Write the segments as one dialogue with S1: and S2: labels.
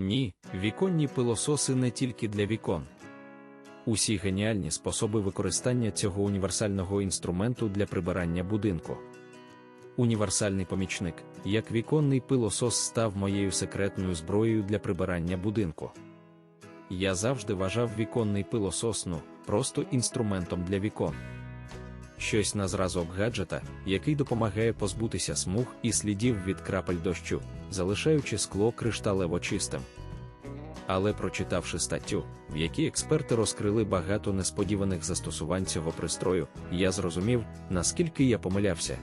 S1: Ні, віконні пилососи не тільки для вікон. Усі геніальні способи використання цього універсального інструменту для прибирання будинку. Універсальний помічник, як віконний пилосос став моєю секретною зброєю для прибирання будинку. Я завжди вважав віконний пилосос ну, просто інструментом для вікон. Щось на зразок гаджета, який допомагає позбутися смуг і слідів від крапель дощу, залишаючи скло кришталево чистим. Але прочитавши статтю, в якій експерти розкрили багато несподіваних застосувань цього пристрою, я зрозумів, наскільки я помилявся.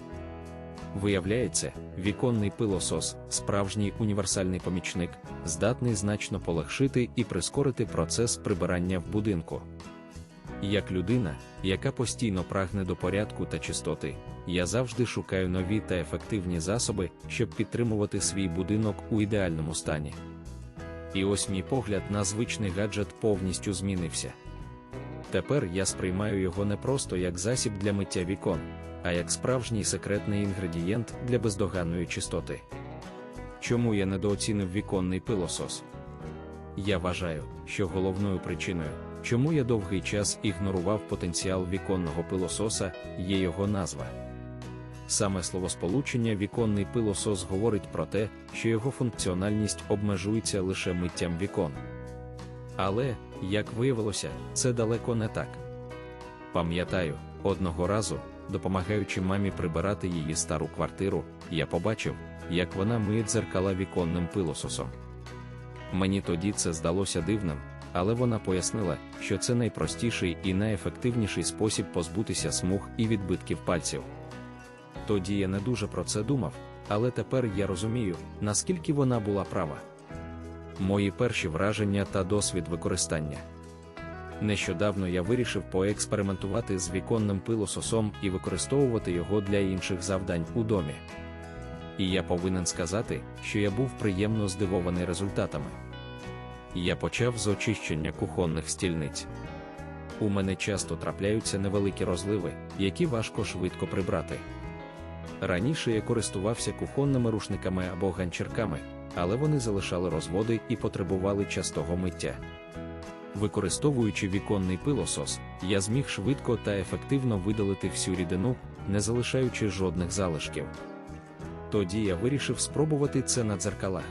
S1: Виявляється, віконний пилосос, справжній універсальний помічник, здатний значно полегшити і прискорити процес прибирання в будинку. Як людина, яка постійно прагне до порядку та чистоти, я завжди шукаю нові та ефективні засоби, щоб підтримувати свій будинок у ідеальному стані. І ось мій погляд на звичний гаджет повністю змінився. Тепер я сприймаю його не просто як засіб для миття вікон, а як справжній секретний інгредієнт для бездоганної чистоти. Чому я недооцінив віконний пилосос? Я вважаю, що головною причиною, чому я довгий час ігнорував потенціал віконного пилососа, є його назва. Саме словосполучення віконний пилосос говорить про те, що його функціональність обмежується лише миттям вікон. Але, як виявилося, це далеко не так. Пам'ятаю, одного разу, допомагаючи мамі прибирати її стару квартиру, я побачив, як вона миє дзеркала віконним пилососом. Мені тоді це здалося дивним, але вона пояснила, що це найпростіший і найефективніший спосіб позбутися смуг і відбитків пальців. Тоді я не дуже про це думав, але тепер я розумію, наскільки вона була права. Мої перші враження та досвід використання. Нещодавно я вирішив поекспериментувати з віконним пилососом і використовувати його для інших завдань у домі. І я повинен сказати, що я був приємно здивований результатами. Я почав з очищення кухонних стільниць. У мене часто трапляються невеликі розливи, які важко швидко прибрати. Раніше я користувався кухонними рушниками або ганчірками, але вони залишали розводи і потребували частого миття. Використовуючи віконний пилосос, я зміг швидко та ефективно видалити всю рідину, не залишаючи жодних залишків. Тоді я вирішив спробувати це на дзеркалах.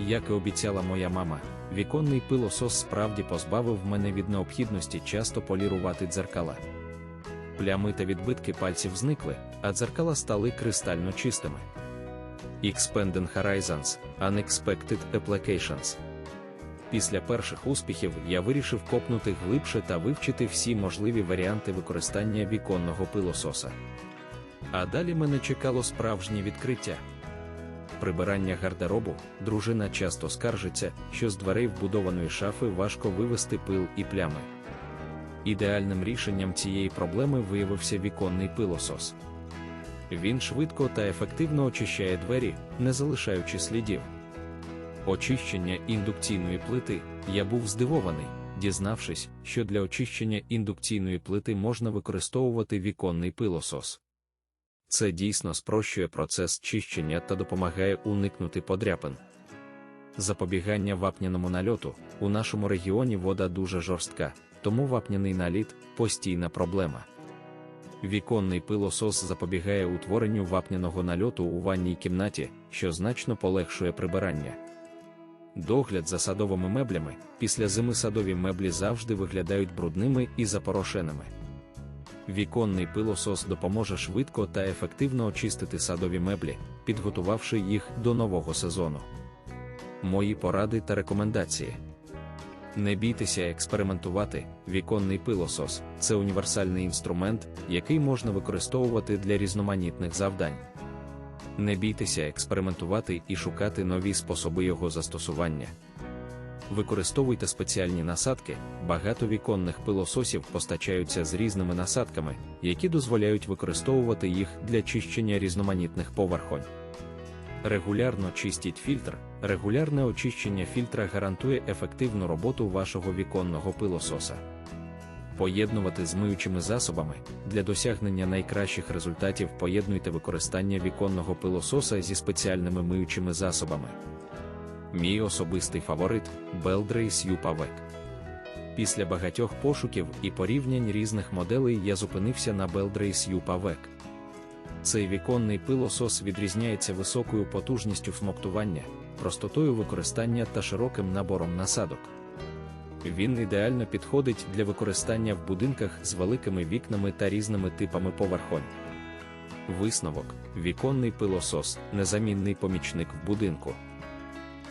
S1: Як і обіцяла моя мама, віконний пилосос справді позбавив мене від необхідності часто полірувати дзеркала. Плями та відбитки пальців зникли, а дзеркала стали кристально чистими. Expanding Horizons Unexpected Applications Після перших успіхів я вирішив копнути глибше та вивчити всі можливі варіанти використання віконного пилососа. А далі мене чекало справжнє відкриття. Прибирання гардеробу, дружина часто скаржиться, що з дверей вбудованої шафи важко вивести пил і плями. Ідеальним рішенням цієї проблеми виявився віконний пилосос. Він швидко та ефективно очищає двері, не залишаючи слідів. Очищення індукційної плити я був здивований, дізнавшись, що для очищення індукційної плити можна використовувати віконний пилосос. Це дійсно спрощує процес чищення та допомагає уникнути подряпин. Запобігання вапняному нальоту у нашому регіоні вода дуже жорстка, тому вапняний наліт постійна проблема. Віконний пилосос запобігає утворенню вапняного нальоту у ванній кімнаті, що значно полегшує прибирання. Догляд за садовими меблями після зими садові меблі завжди виглядають брудними і запорошеними. Віконний пилосос допоможе швидко та ефективно очистити садові меблі, підготувавши їх до нового сезону. Мої поради та рекомендації. Не бійтеся експериментувати, віконний пилосос це універсальний інструмент, який можна використовувати для різноманітних завдань. Не бійтеся експериментувати і шукати нові способи його застосування. Використовуйте спеціальні насадки, багато віконних пилососів постачаються з різними насадками, які дозволяють використовувати їх для чищення різноманітних поверхонь. Регулярно чистіть фільтр. Регулярне очищення фільтра гарантує ефективну роботу вашого віконного пилососа. Поєднувати з миючими засобами для досягнення найкращих результатів поєднуйте використання віконного пилососа зі спеціальними миючими засобами. Мій особистий фаворит Белдрейс Юпавек. Після багатьох пошуків і порівнянь різних моделей я зупинився на Белдрейс Юпавек. Цей віконний пилосос відрізняється високою потужністю всмоктування, простотою використання та широким набором насадок. Він ідеально підходить для використання в будинках з великими вікнами та різними типами поверхонь. Висновок: віконний пилосос незамінний помічник в будинку.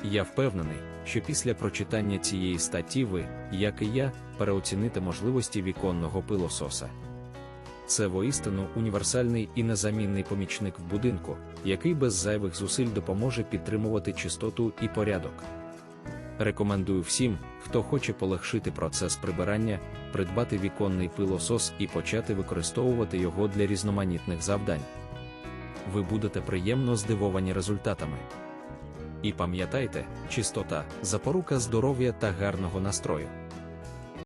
S1: Я впевнений, що після прочитання цієї статті ви, як і я, переоціните можливості віконного пилососа. Це воістину універсальний і незамінний помічник в будинку, який без зайвих зусиль допоможе підтримувати чистоту і порядок. Рекомендую всім, хто хоче полегшити процес прибирання, придбати віконний пилосос і почати використовувати його для різноманітних завдань. Ви будете приємно здивовані результатами. І пам'ятайте, чистота запорука здоров'я та гарного настрою.